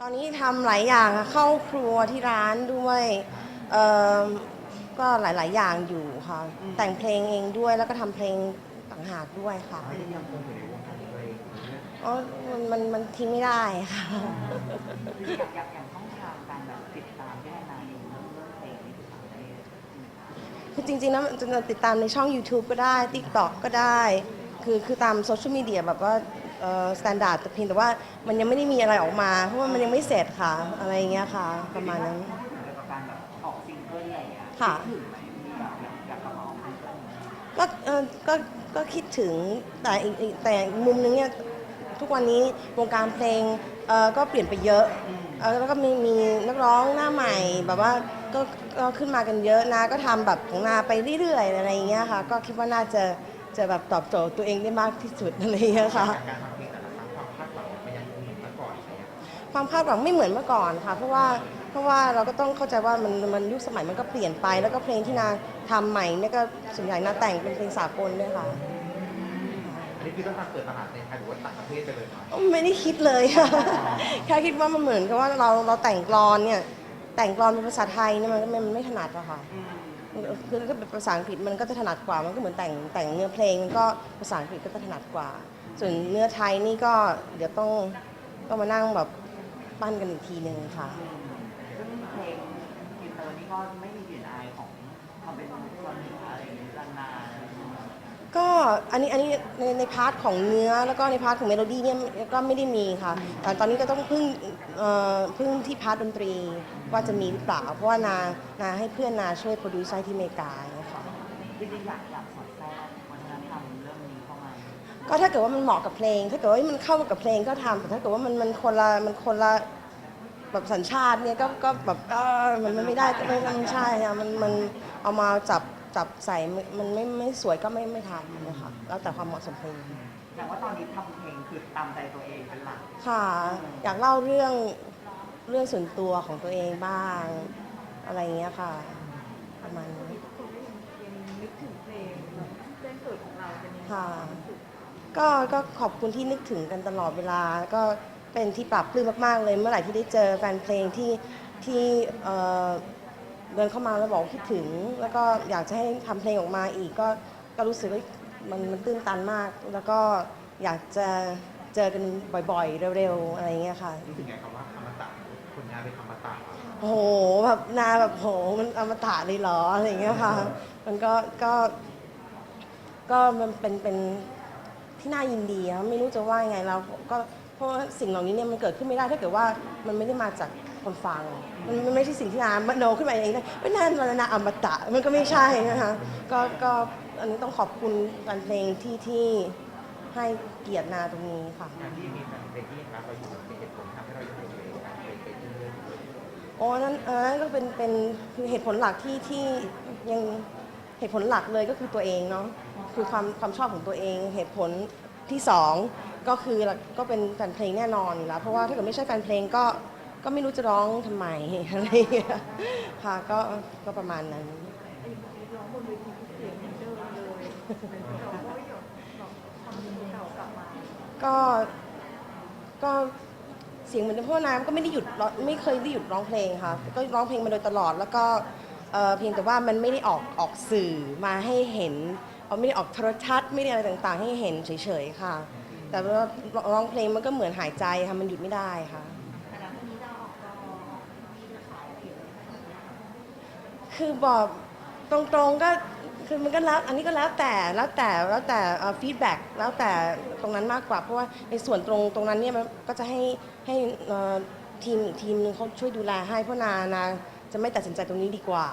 ตอนนี้ทำหลายอย่างค่ะเข้าครัวที่ร้านด้วยเอ่อก็หลาย ๆ อย่างอยู่ค่ะ แต่งเพลงเองด้วยแล้วก็ทำเพลงต่างหากด้วยค่ะไม่ได้ยังคงอยู่ในวงการเพลงอ๋อมันมันมันทิ้งไม่ได้ค่ะคืออยากอยากอย่างช่องทางการแบบติดตามที่นานๆเรื่องเรื่องเพลงนี่ติดตามได้ที่ไหนคะคือจริงๆนะจะติดตามในช่อง YouTube ก็ได้ TikTok ก็ได้ คือคือตามโซเชียลมีเดียแบบว่า สแตนดาร์ดแต่เพียงแต่ว่ามันยังไม่ได้มีอะไรออกมา เพราะว่ามันยังไม่เสร็จค่ะ อะไรอย่างเงี้ยค่ะ ประมาณนั้นถ้าพูดถึงเรื่องของการแบบออกซิงเกิลอะไรอย่างเงี้ยค่ะคิดถึงไหมมีแบบอยากอยากกลับมาออกซิงเกิลไหมก็เอ่อก็ก็คิดถึงแต่อีกอีกแต่อีกมุมนึงเนี่ยทุกวันนี้วงการเพลงเอ่อก็เปลี่ยนไปเยอะเอ่อแล้วก็มีมีนักร้องหน้าใหม่แบบว่าก็ก็ขึ้นมากันเยอะนาก็ทำแบบของนาไปเรื่อยๆอะไรอย่างเงี้ยค่ะ ก็คิดว่าน่าจะ จะแบบตอบโจทย์ตัวเองได้มากที่สุดอะไรอย่างเงี้ยค่ะการทำเพลงแต่ละครั้งความคาดหวังมันยังเหมือนเมื่อก่อนไหมความคาดหวังไม่เหมือนเมื่อก่อนค่ะ เพราะว่าเพราะว่าเราก็ต้องเข้าใจว่ามันมันยุคสมัยมันก็เปลี่ยนไป แล้วก็เพลงที่นาทำใหม่เนี่ยก็ส่วนใหญ่นาแต่งเป็นเพลงสากลด้วยค่ะ อันนี้คือต้องการเปิดตลาดในไทยหรือว่าต่างประเทศไปเลยไหมไม่ได้คิดเลย แค่คิดว่ามันเหมือนกับว่าเราเราแต่งกลอนเนี่ยแต่งกลอนเป็นภาษาไทยเนี่ยมันมันไม่ถนัดอะค่ะ คือถ้าเป็นภาษาอังกฤษมันก็จะถนัดกว่า มันก็เหมือนแต่งแต่งเนื้อเพลงก็ภาษาอังกฤษก็จะถนัดกว่า ส่วนเนื้อไทยนี่ก็เดี๋ยวต้องต้องมานั่งแบบปั้นกันอีกทีหนึ่งค่ะ ซึ่งเพลงอินเตอร์นี่ก็ไม่มีกลิ่นอายของความเป็นคนเหนือะไรอย่างเงี้ยนาน ก็อันนี้อันนี้ในในพาร์ทของเนื้อแล้วก็ในพาร์ทของเมโลดี้เนี่ยก็ไม่ได้มีค่ะแต่ตอนนี้ก็ต้องพึ่งเอ่อพึ่งที่พาร์ทดนตรีว่าจะมีหรือเปล่า เพราะว่านานาให้เพื่อนนาช่วยโปรดิวซ์ให้ที่อเมริกาเนี่ยค่ะจริงๆอยากอยากสอดแทรกวัฒนธรรมเรื่องนี้เข้ามาก็ถ้าเกิดว่ามันเหมาะกับเพลง ถ้าเกิดว่ามันเข้ากับเพลงก็ทำแต่ถ้าเกิดว่ามันมันคนละมันคนละแบบสัญชาติเนี่ยก็ก็แบบเออมันมันไม่ได้ไม่ไม่ใช่ค่ะมันมันเอามาจับ จับใส่มันมันไม่ไม่สวยก็ไม่ไม่ทำนะคะแล้วแต่ความเหมาะสมเพลงแต่ว่าตอนนี้ทำเพลงคือตามใจตัวเองเป็นหลักค่ะ อยากเล่าเรื่องเรื่องส่วนตัวของตัวเองบ้าง อะไรอย่างเงี้ยค่ะประมาณนี้ค่ะก็ก็ขอบคุณที่นึกถึงกันตลอดเวลา ก็เป็นที่ปรับปลื้มมาก ๆ เลยเมื่อไหร่ที่ได้เจอแฟนเพลงที่ที่ เอ่อเดินเข้ามาแล้วบอกว่าคิดถึง แล้วก็อยากจะให้ทำเพลงออกมาอีกก็ก็รู้สึกว่ามันมันตื้นตันมาก แล้วก็อยากจะเจอกันบ่อยๆ เร็วๆ อะไรอย่างเงี้ยค่ะรู้สึกไงคำว่าอมตะคนงานเป็นอมตะโอ้โหแบบนาแบบโหมันอมตะเลยเหรออะไรอย่างเงี้ยค่ะ มันก็ก็ก็มันเป็นเป็นที่น่ายินดีอะไม่รู้จะว่ายังไงเราก็ เพราะว่าสิ่งเหล่านี้เนี่ยมันเกิดขึ้นไม่ได้ถ้าเกิดว่ามันไม่ได้มาจากคนฟัง มันมันไม่ใช่สิ่งที่นามโนขึ้นมาเองนะไม่นานมานาอมตะมันก็ไม่ใช่นะคะก็ก็อันนี้ต้องขอบคุณแฟนเพลงที่ที่ให้เกียรตินาตรงนี้ค่ะ การที่มีแฟนเพลงที่ยังรักเราอยู่เป็นเหตุผลทำให้เรายังคงเป็นการเพลงไปเรื่อยโอ้นั่นเออนั่นก็เป็นเป็นคือเหตุผลหลักที่ที่ยังเหตุผลหลักเลยก็คือตัวเองเนาะคือความความชอบของตัวเอง เหตุผลที่สอง ก็คือก็เป็นแฟนเพลงแน่นอนอยู่แล้ว เพราะว่าถ้าเกิดไม่ใช่แฟนเพลงก็ก็ไม่รู้จะร้องทำไมอะไรอย่างเงี้ยค่ะก็ก็ประมาณนั้นก็ก็เสียงเหมือนเดิมเพราะว่าน้ำก็ไม่ได้หยุดร้องไม่เคยได้หยุดร้องเพลงค่ะ ก็ร้องเพลงมาโดยตลอดแล้วก็เอ่อเพียงแต่ว่ามันไม่ได้ออกออกสื่อมาให้เห็นเอาไม่ได้ออกโทรทัศน์ไม่ได้อะไรต่างๆ ให้เห็นเฉยๆค่ะ แต่ว่าร้องเพลงมันก็เหมือนหายใจค่ะมันหยุดไม่ได้ค่ะ คือบอกตรงๆก็คือมันก็แล้วอันนี้ก็แล้วแต่แล้วแต่แล้วแต่ฟีดแบ็กแล้วแต่ตรงนั้นมากกว่า เพราะว่าในส่วนตรงตรงนั้นเนี่ยมันก็จะให้ให้เอ่อทีมอีกทีมนึงเขาช่วยดูแลให้เพราะนานาจะไม่ตัดสินใจตรงนี้ดีกว่า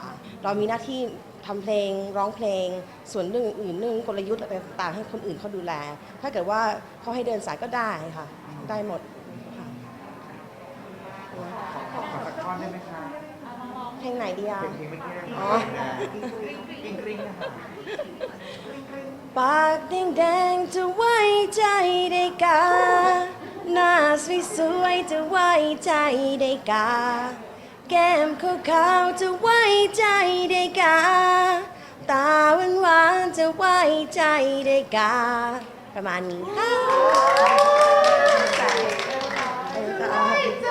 เรามีหน้าที่ทำเพลงร้องเพลง ส่วนเรื่องอื่นๆเรื่องกลยุทธ์อะไรต่างๆ ให้คนอื่นเขาดูแล ถ้าเกิดว่าเขาให้เดินสายก็ได้ค่ะ ได้หมดค่ะๆขอสักท่อนได้ไหมคะเพลงไหนดีอะ เป็นเพลงเมื่อกี้อ๋อ กริ๊งกริ๊งนะคะ ปากแดงๆจะไว้ใจได้กา หน้าสวยๆจะไว้ใจได้กา แก้มขาวๆจะไว้ใจได้กา ตาหวานๆจะไว้ใจได้กา ประมาณนี้ค่ะ ไว้ใจ